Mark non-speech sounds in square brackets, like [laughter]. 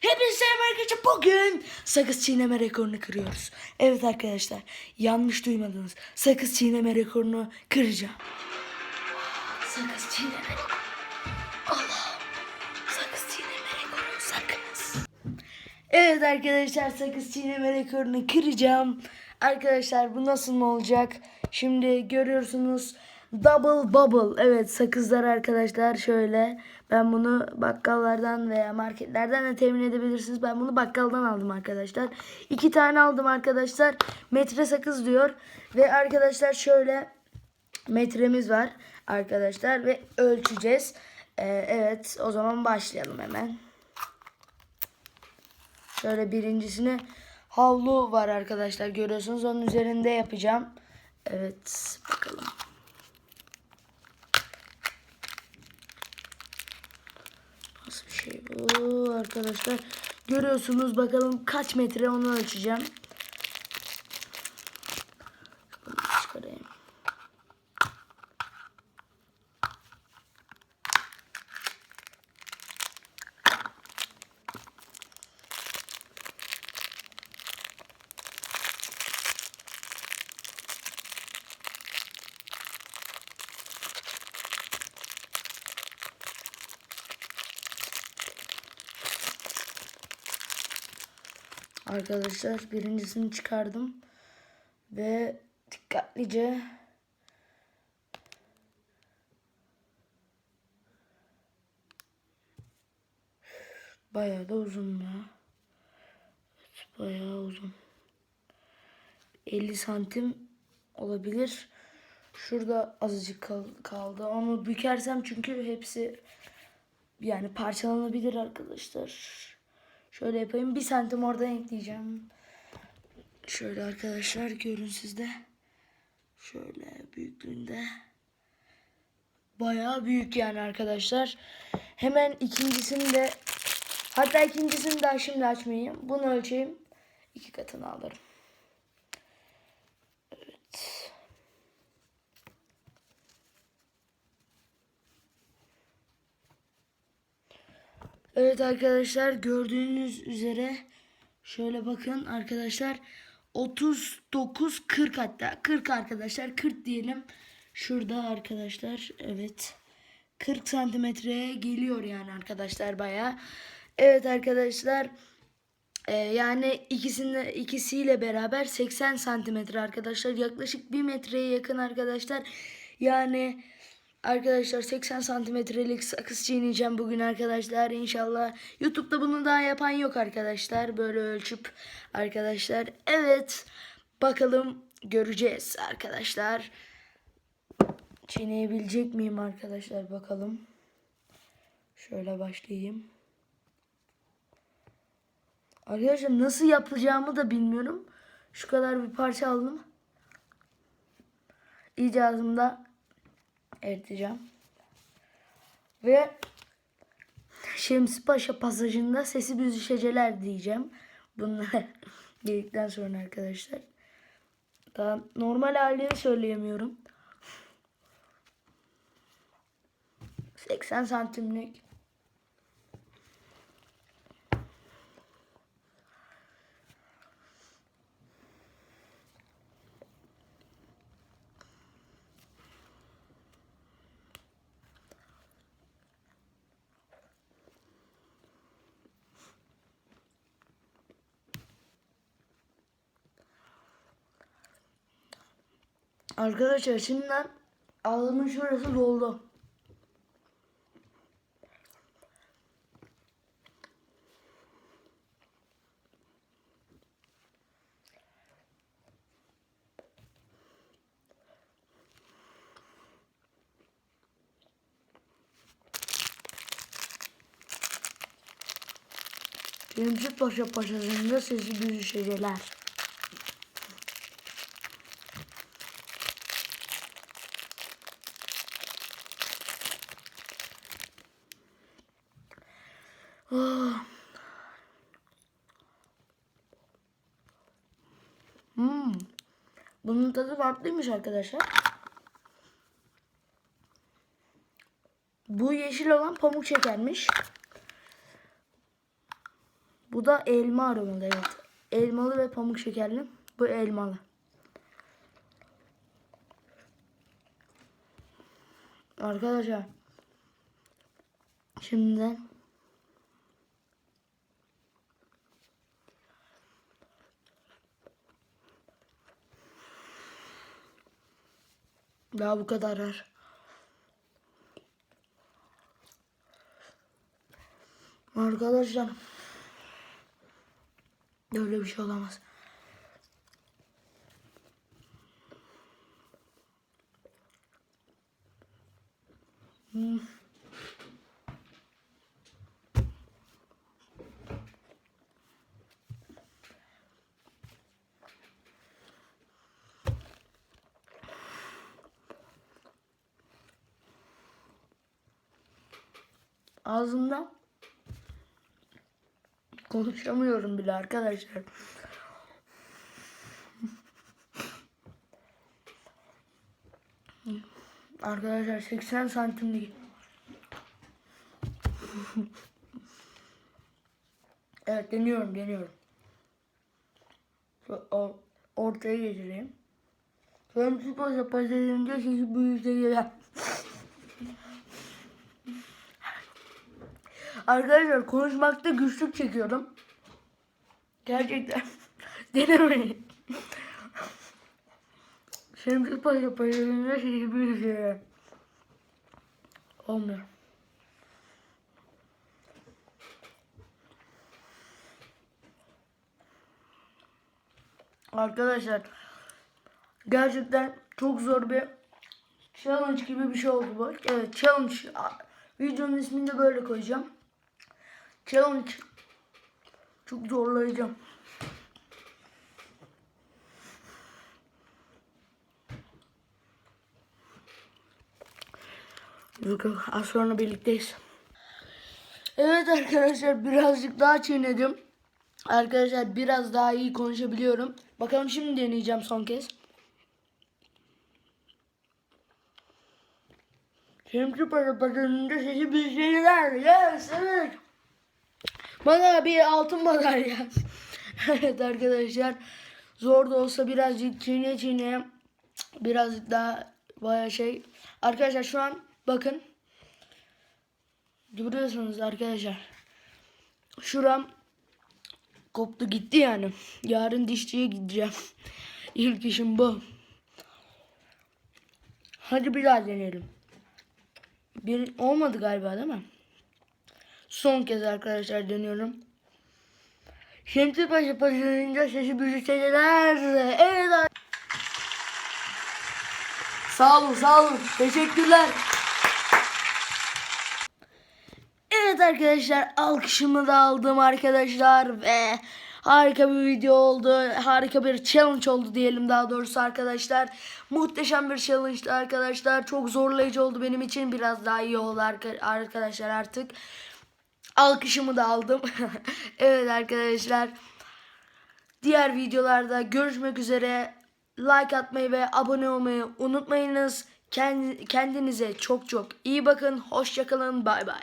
Hepinize arkadaşlar. Bugün sakız çiğneme rekorunu kırıyoruz. Evet arkadaşlar yanlış duymadınız. Sakız çiğneme rekorunu kıracağım. Sakız çiğneme rekoru sakız. Evet arkadaşlar sakız çiğneme rekorunu kıracağım. Arkadaşlar bu nasıl olacak? Şimdi görüyorsunuz double bubble. Evet sakızlar arkadaşlar şöyle. Ben bunu bakkallardan veya marketlerden de temin edebilirsiniz. Ben bunu bakkaldan aldım arkadaşlar. İki tane aldım arkadaşlar. Metre sakız diyor. Ve arkadaşlar şöyle metremiz var arkadaşlar. Ve ölçeceğiz. Ee, evet o zaman başlayalım hemen. Şöyle birincisini havlu var arkadaşlar görüyorsunuz. Onun üzerinde yapacağım. Evet bakalım. Nasıl bu arkadaşlar. Görüyorsunuz bakalım kaç metre onu ölçeceğim. Bunu çıkarayım. Arkadaşlar birincisini çıkardım ve dikkatlice bayağı da uzun ya. Bayağı uzun. 50 santim olabilir. Şurada azıcık kal- kaldı. Onu bükersem çünkü hepsi yani parçalanabilir arkadaşlar. Şöyle yapayım. Bir santim oradan ekleyeceğim. Şöyle arkadaşlar görün sizde. Şöyle büyüklüğünde. Bayağı büyük yani arkadaşlar. Hemen ikincisini de hatta ikincisini daha şimdi açmayayım. Bunu ölçeyim. iki katını alırım. Evet arkadaşlar gördüğünüz üzere şöyle bakın arkadaşlar 39 40 hatta 40 arkadaşlar 40 diyelim. Şurada arkadaşlar evet 40 santimetreye geliyor yani arkadaşlar baya. Evet arkadaşlar e, yani ikisinde ikisiyle beraber 80 santimetre arkadaşlar yaklaşık 1 metreye yakın arkadaşlar. Yani Arkadaşlar 80 santimetrelik sakız çiğneyeceğim bugün arkadaşlar. İnşallah YouTube'da bunu daha yapan yok arkadaşlar. Böyle ölçüp arkadaşlar. Evet bakalım göreceğiz arkadaşlar. Çiğneyebilecek miyim arkadaşlar bakalım. Şöyle başlayayım. Arkadaşlar nasıl yapacağımı da bilmiyorum. Şu kadar bir parça aldım. İyice ağzımda eriteceğim. Ve Şemsi Paşa pasajında sesi büzüşeceler diyeceğim. Bunlar dedikten [laughs] sonra arkadaşlar. Daha normal halini söyleyemiyorum. 80 santimlik. Arkadaşlar şimdiden ağzımın şurası doldu. Şemsi Paşa pasajında sesi. Ah. Hmm. Bunun tadı farklıymış arkadaşlar. Bu yeşil olan pamuk şekermiş. Bu da elma aromalı evet. Elmalı ve pamuk şekerli. Bu elmalı. Arkadaşlar. Şimdi daha bu kadar var. Arkadaşlar Öyle bir şey olamaz. Hmm. Ağzımda konuşamıyorum bile arkadaşlar. Arkadaşlar 80 santimlik. evet deniyorum deniyorum. Ortaya getireyim. Hem spor paşasında sizi büyüteceğim. Arkadaşlar konuşmakta güçlük çekiyorum. Gerçekten [laughs] denemeyin. Şemsi Paşa Paşa'nın sizi büyüteceğim. Olmuyor. Arkadaşlar gerçekten çok zor bir challenge gibi bir şey oldu bu. Evet challenge videonun ismini de böyle koyacağım. Challenge çok zorlayacağım. Az sonra birlikteyiz. Evet arkadaşlar birazcık daha çiğnedim. Arkadaşlar biraz daha iyi konuşabiliyorum. Bakalım şimdi deneyeceğim son kez. Şimdi para paranın sesi bir şeyler. Yes evet. Bana bir altın madalya. evet arkadaşlar. Zor da olsa birazcık çiğne çiğne birazcık daha baya şey. Arkadaşlar şu an bakın. Görüyorsunuz arkadaşlar. Şuram koptu gitti yani. Yarın dişçiye gideceğim. İlk işim bu. Hadi bir daha deneyelim. Bir olmadı galiba değil mi? Son kez arkadaşlar deniyorum. Şemsi Paşa Paşa'nınca sesi büyüteceler. Evet Sağ olun sağ olun. Teşekkürler. Evet arkadaşlar alkışımı da aldım arkadaşlar ve harika bir video oldu. Harika bir challenge oldu diyelim daha doğrusu arkadaşlar. Muhteşem bir challenge'dı arkadaşlar. Çok zorlayıcı oldu benim için. Biraz daha iyi oldu arka- arkadaşlar artık. Alkışımı da aldım. [laughs] evet arkadaşlar. Diğer videolarda görüşmek üzere. Like atmayı ve abone olmayı unutmayınız. Kend- Kendinize çok çok iyi bakın. Hoşçakalın. Bay bay.